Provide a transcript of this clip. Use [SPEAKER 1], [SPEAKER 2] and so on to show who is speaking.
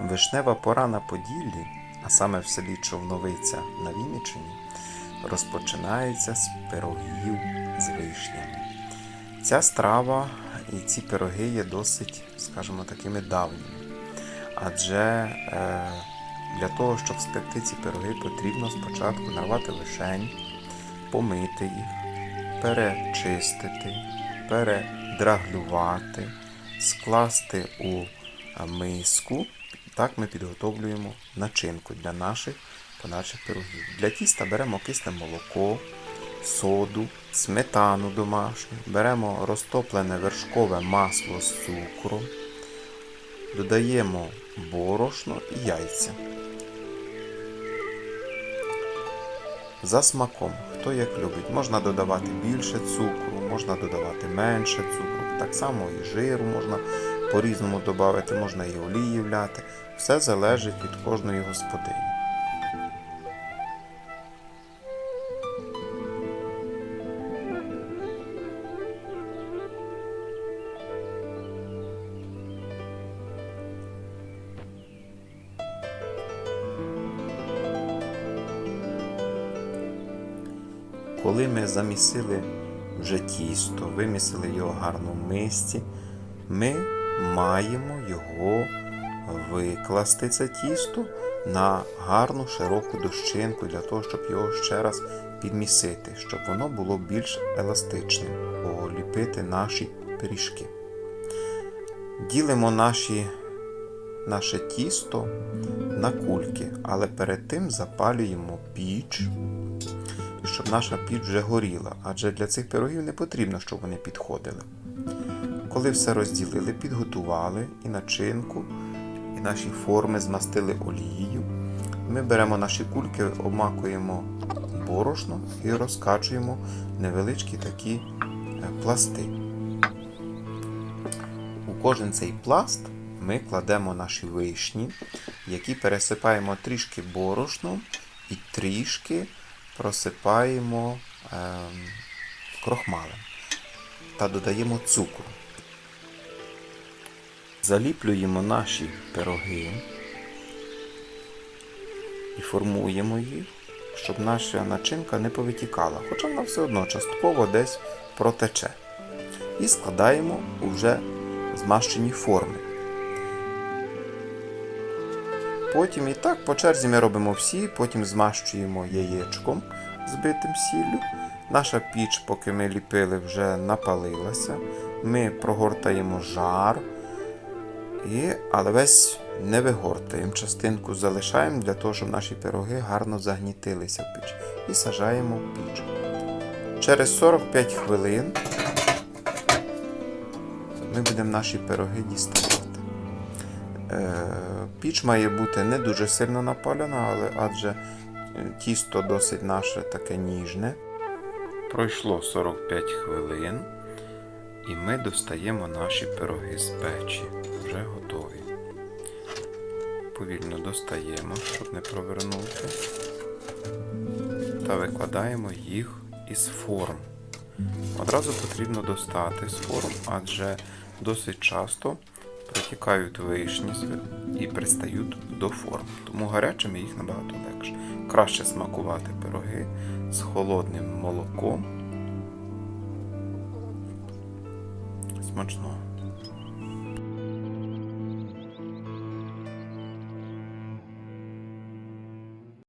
[SPEAKER 1] Вишнева пора на Поділлі, а саме в селі Човновиця на Вінниччині, розпочинається з пирогів з вишнями. Ця страва і ці пироги є досить, скажімо, такими давніми. Адже е, для того, щоб спекти ці пироги, потрібно спочатку нарвати вишень, помити їх, перечистити, передраглювати, скласти у миску. Так ми підготовлюємо начинку для наших подальших пирогів. Для тіста беремо кисле молоко, соду, сметану домашню, беремо розтоплене вершкове масло з цукром, додаємо борошно і яйця. За смаком, хто як любить, можна додавати більше цукру, можна додавати менше цукру, так само і жиру можна по-різному додати, можна і олії вляти. Все залежить від кожної господині. Коли ми замісили вже тісто, вимісили його гарно в мисці, ми маємо його викласти це тісто на гарну широку дощинку для того, щоб його ще раз підмісити, щоб воно було більш еластичним, поліпити наші пиріжки. Ділимо наші, наше тісто на кульки, але перед тим запалюємо піч щоб наша піч вже горіла, адже для цих пирогів не потрібно, щоб вони підходили. Коли все розділили, підготували і начинку, і наші форми змастили олією, ми беремо наші кульки, обмакуємо борошно і розкачуємо невеличкі такі е, пласти. У кожен цей пласт ми кладемо наші вишні, які пересипаємо трішки борошном і трішки просипаємо е, крохмалем та додаємо цукру. Заліплюємо наші пироги і формуємо їх, щоб наша начинка не повитікала, хоча вона все одно частково десь протече. І складаємо у вже змащені форми. Потім і так по черзі ми робимо всі, потім змащуємо яєчком збитим сіллю. Наша піч, поки ми ліпили, вже напалилася. Ми прогортаємо жар, і, але весь не вигортаємо. Частинку залишаємо для того, щоб наші пироги гарно загнітилися в піч. І сажаємо в піч. Через 45 хвилин ми будемо наші пироги діставати. Е, Піч має бути не дуже сильно напалена, але адже тісто досить наше таке ніжне. Пройшло 45 хвилин, і ми достаємо наші пироги з печі. Вже готові. Повільно достаємо, щоб не провернути. Та викладаємо їх із форм. Одразу потрібно достати з форм, адже досить часто протікають вишні і пристають до форм. Тому гарячими їх набагато легше. Краще смакувати пироги з холодним молоком. Смачного.